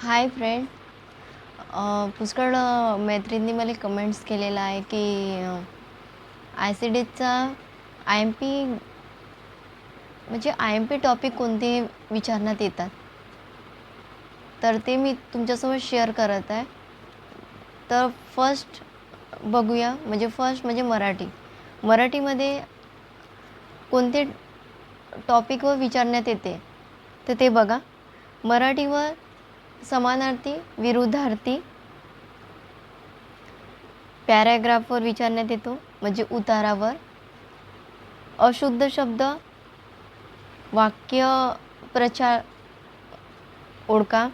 Hi friend पुष्कळ मैत्रिणी मला कमेंट्स केलेला आहे की आय सी डीचा आय एम पी म्हणजे आय एम पी टॉपिक कोणते विचारण्यात येतात. तर ते मी तुमच्यासोबत शेअर करत आहे. तर फर्स्ट बघूया म्हणजे फर्स्ट म्हणजे मराठी. मराठीमध्ये कोणते टॉपिकवर विचारण्यात येते तर ते बघा. मराठीवर समानार्थी विरुद्धार्थी. पॅराग्राफवर विचारण्यात येतो म्हणजे उतारावर. अशुद्ध शब्द वाक्य प्रचार ओळखा.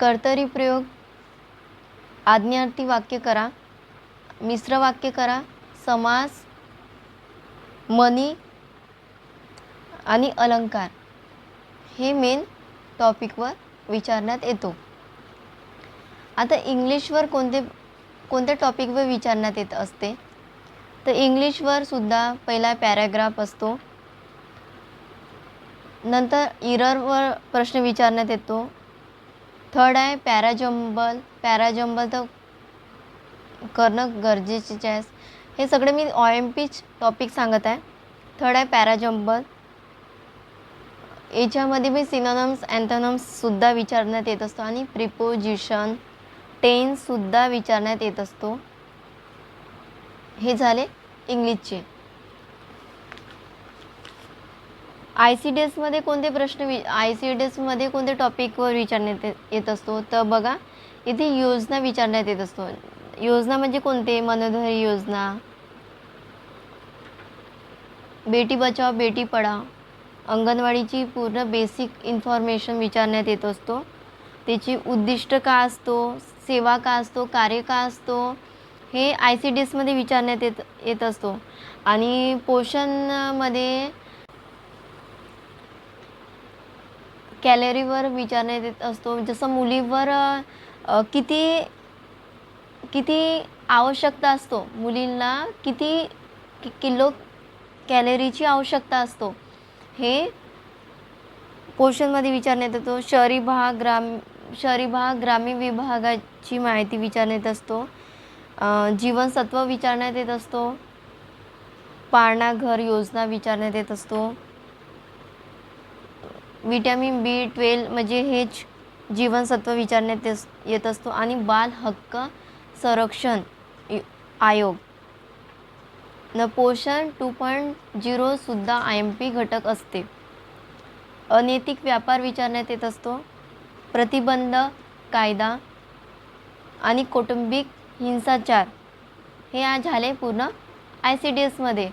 कर्तरी प्रयोग आज्ञार्थी वाक्य करा. मिश्र वाक्य करा समास मनी आणि अलंकार. हे मेन टॉपिकवर विचारण्यात येतो. आता इंग्लिशवर कोणते कोणत्या टॉपिकवर विचारण्यात येत असते? तर इंग्लिशवर सुद्धा पहिला पॅराग्राफ असतो. नंतर इररवर प्रश्न विचारण्यात येतो. थर्ड आहे पॅराजंबल पॅराजंबल तर करणं गरजेचेच आहे. हे सगळे मी ओ एम पीच टॉपिक सांगत आहे. थर्ड आहे पॅराजंबल याच्यामध्ये मी सिनोनम्स अँथोनम्ससुद्धा विचारण्यात येत असतो आणि प्रिपोजिशन टेन्ससुद्धा विचारण्यात येत असतो. हे झाले इंग्लिशचे. आय सी डी एसमध्ये कोणते प्रश्न वि आय सी डी एसमध्ये कोणते टॉपिकवर विचारण्यात येत असतो? तर बघा इथे योजना विचारण्यात येत असतो. योजना म्हणजे कोणते? मनोधरी योजना. बेटी बचाव बेटी पढाव अंगणवाडीची पूर्ण बेसिक इन्फॉर्मेशन विचारण्यात येत असतो. त्याची उद्दिष्ट का असतो? सेवा का असतो? कार्य का असतो? हे आय सी डी एसमध्ये विचारण्यात येत येत असतो. आणि पोषणमध्ये कॅलरीवर विचारण्यात येत असतो. जसं मुलीवर किती किती आवश्यकता असतो? मुलींना किती कि किलो कॅलरीची आवश्यकता असतो. हे पोषणमध्ये विचारण्यात येतो शहरी भाग ग्राम शहरी भाग ग्रामीण विभागाची माहिती विचारण्यात येत असतो जीवनसत्व विचारण्यात येत असतो. पाळणा घर योजना विचारण्यात येत असतो. विटॅमिन बी ट्वेल्व म्हणजे हेच जीवनसत्व विचारण्यात येत असतो. आणि बाल हक्क संरक्षण आयोग. न पोषण टू पॉईंट झिरोसुद्धा आय एम पी घटक असते. अनैतिक व्यापार विचारण्यात येत असतो. प्रतिबंध कायदा आणि कौटुंबिक हिंसाचार हे आ झाले पूर्ण आय सी डी एसमध्ये.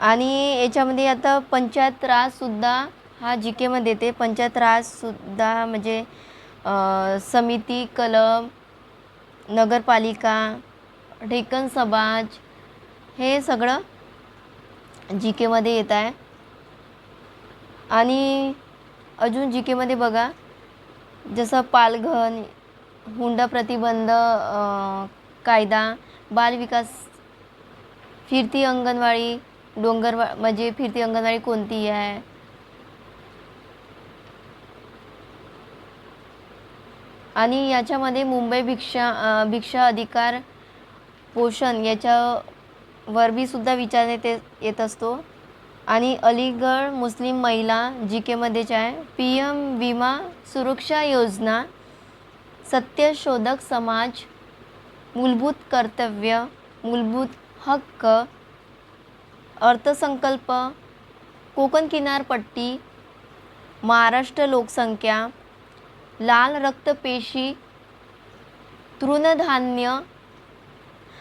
आणि याच्यामध्ये आता पंचायत राजसुद्धा हा जी केमध्ये येते. पंचायत राजसुद्धा म्हणजे समिती कलम नगरपालिका ढेकण समाज हे सगळं जी केमध्ये येत आहे. आणि अजून जी केमध्ये बघा जसं पालघर हुंडा प्रतिबंध कायदा बालविकास फिरती अंगणवाडी डोंगरवा म्हणजे फिरती अंगणवाडी कोणती आहे? आणि याच्यामध्ये मुंबई भिक्षा भिक्षा अधिकार पोषण याच्या वरबीसुद्धा विचार विचारण्यात येत येत असतो. आणि अलीगड मुस्लिम महिला जी केमध्येच आहे पी एम विमा सुरक्षा योजना सत्यशोधक समाज मूलभूत कर्तव्य मूलभूत हक्क अर्थसंकल्प कोकण किनारपट्टी महाराष्ट्र लोकसंख्या लाल रक्तपेशी तृणधान्य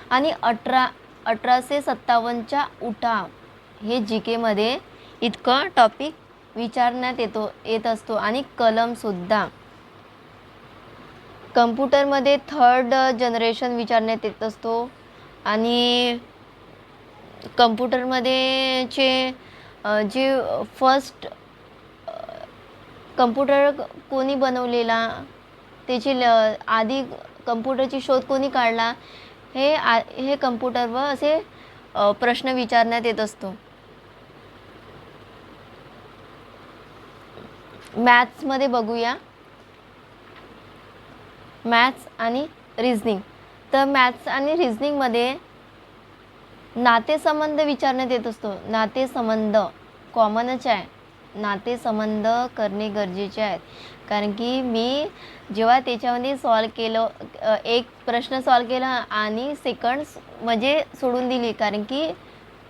आणि अठरा अठराशे सत्तावन्नच्या उठाव हे जी केमध्ये इतकं टॉपिक विचारण्यात येतो येत असतो आणि कलमसुद्धा कम्प्युटरमध्ये थर्ड जनरेशन विचारण्यात येत असतो आणि कम्प्युटरमध्ये चे जे फर्स्ट कम्प्युटर कोणी बनवलेला त्याची ल आधी कम्प्युटरची शोध कोणी काढला हे आ हे कम्प्युटरवर असे प्रश्न विचारण्यात येत असतो. मॅथ्समध्ये बघूया. मॅथ्स आणि रिझनिंग तर मॅथ्स आणि रिझनिंगमध्ये नातेसंबंध विचारण्यात येत असतो. नातेसंबंध कॉमनच आहे. नातेसंबंध करणे गरजेचे आहेत. कारण की मी जेव्हा त्याच्यामध्ये सॉल्व केलं एक प्रश्न सॉल्व केला आणि सेकंड म्हणजे सोडून दिली. कारण की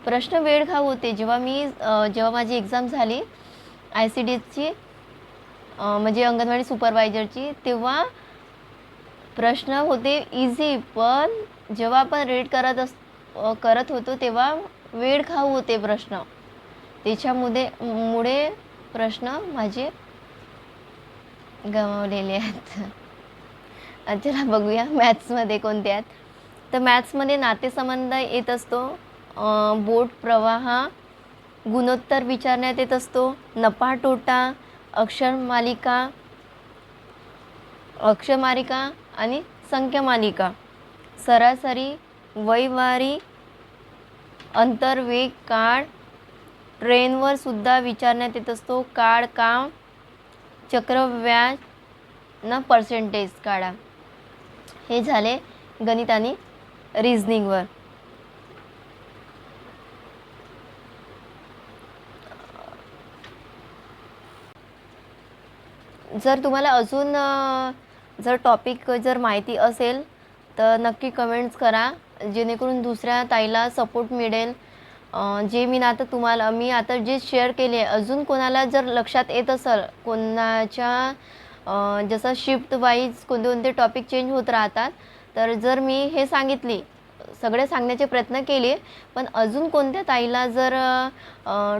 प्रश्न वेळ खाऊ होते. जेव्हा मी जेव्हा माझी एक्झाम झाली आय सी डी एसची म्हणजे अंगणवाडी सुपरवायझरची तेव्हा प्रश्न होते इझी पण जेव्हा आपण रीड करत अस करत होतो तेव्हा वेळ खाऊ होते प्रश्न. त्याच्यामुळे मुळे प्रश्न माझे गमावलेले आहेत. चला बघूया मॅथ्समध्ये कोणते आहेत. तर मॅथ्समध्ये नातेसंबंध येत असतो बोट प्रवाह गुणोत्तर विचारण्यात येत असतो नफा तोटा अक्षरमालिका अक्षरमालिका आणि संख्यामालिका सरासरी वैवारी अंतर्वेग काळ ट्रेनवर सुद्धा विचारण्यात येत असतो काळ काम चक्रव्याज न पर्सेंटेज काढा. हे झाले गणित आणि रिझनिंगवर जर तुम्हाला अजून जर टॉपिक जर माहिती असेल तर नक्की कमेंट्स करा जेणेकरून दुसऱ्या ताईला सपोर्ट मिळेल. जे मी ना आता तुम्हाला मी आता जे शेअर केले अजून कोणाला जर लक्षात येत असेल कोणाच्या जसं शिफ्ट वाईज कोणते कोणते टॉपिक चेंज होत राहतात तर जर मी हे सांगितली सगळे सांगण्याचे प्रयत्न केले पण अजून कोणत्या ताईला जर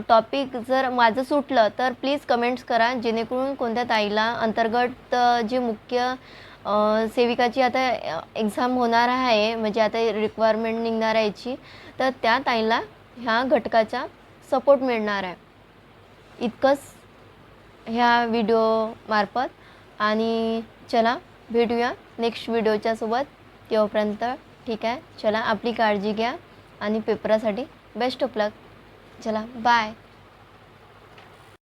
टॉपिक जर माझं सुटलं तर प्लीज कमेंट्स करा जेणेकरून कोणत्या ताईला अंतर्गत जे मुख्य सेविकाची आता एक्झाम होणार आहे म्हणजे आता रिक्वायरमेंट निघणार आहे याची तर त्या ताईला ह्या घटकाचा सपोर्ट मिळणार आहे. इतकंच ह्या व्हिडिओमार्फत आणि चला भेटूया नेक्स्ट व्हिडिओच्या सोबत. तेव्हापर्यंत ठीक आहे चला आपली काळजी घ्या आणि पेपरासाठी बेस्ट ऑफ लक चला बाय